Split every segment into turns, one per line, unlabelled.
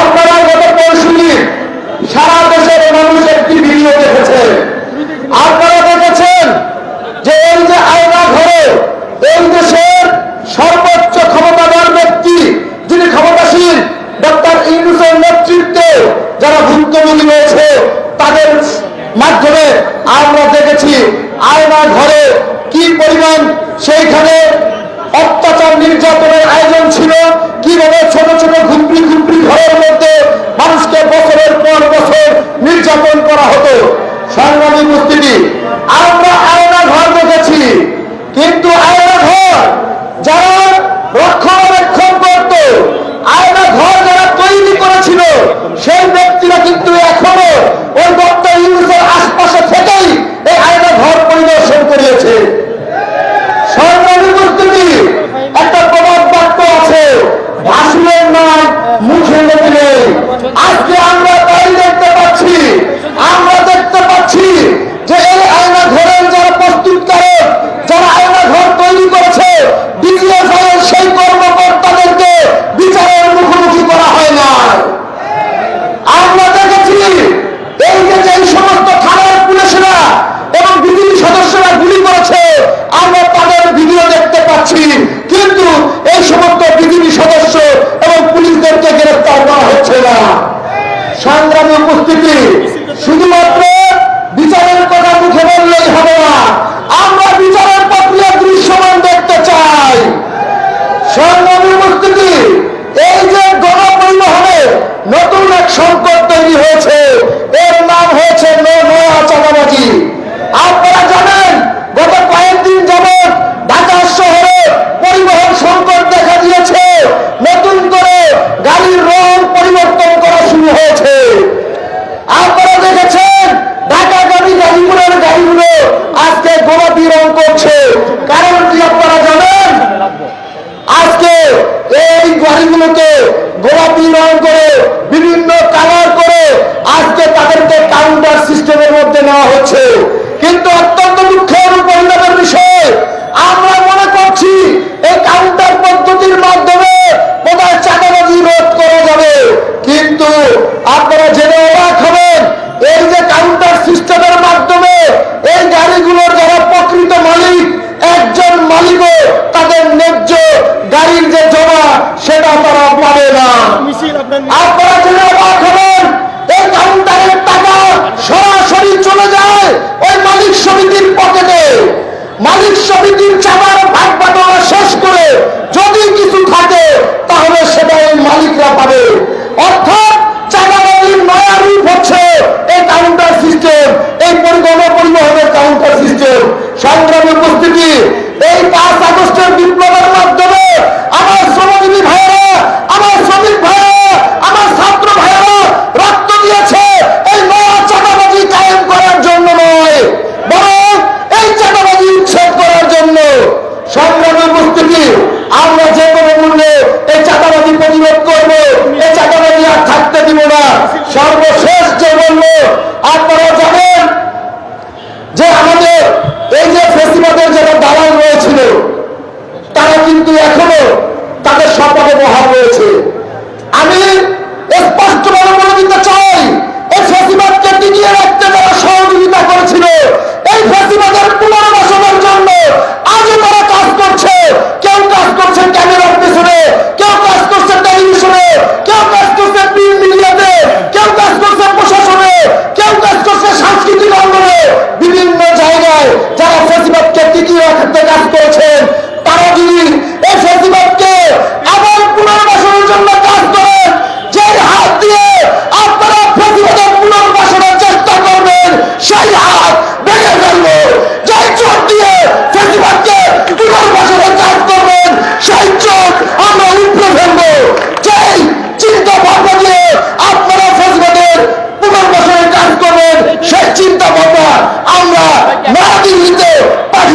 আপনারা গত পরশুদিন সারা দেশের মানুষ একটি ভিডিও দেখেছেন। আপনারা দেখেছেন যে এই যে আয়না ঘরে, এই দেশের সর্বোচ্চ ক্ষমতাবান ব্যক্তি, যিনি ক্ষমতাসীন ডক্টর ইউনুসের নেতৃত্বে যারা ভুক্তভোগী হয়েছে তাদের মাধ্যমে আমরা দেখেছি আয়না ঘরে কি পরিমাণ সেইখানে অত্যাচার, নির্যাতন নির্যাতন করা হতো। গোলাপি রং করে, বিভিন্ন কালার করে আজকে তাদেরকে কাউন্টার সিস্টেমের মধ্যে নেওয়া হচ্ছে। কিন্তু অত্যন্ত দুঃখের পরিণতের বিষয়, আমরা মনে করছি এই কাউন্টার পদ্ধতির মাধ্যমে কোথায় চাঁদাবাজি রোধ করা যাবে। কিন্তু আপনারা জেনে অবাক হবেন, এই যে কাউন্টার সিস্টেমের মাধ্যমে এই গাড়িগুলোর যারা প্রকৃত মালিক, একজন মালিকও তাদের ন্যায্য গাড়ির যে জমা, সেটা তারা আপনারা জেনে অবাক হবেন, এই কাউন্টারের টাকা সরাসরি চলে যায় ওই মালিক সমিতির পকেটে। মালিক সমিতির চাপা কিন্তু এখনও তাদের সম্পর্কে মহান রয়েছে।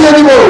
দিয়ে দিব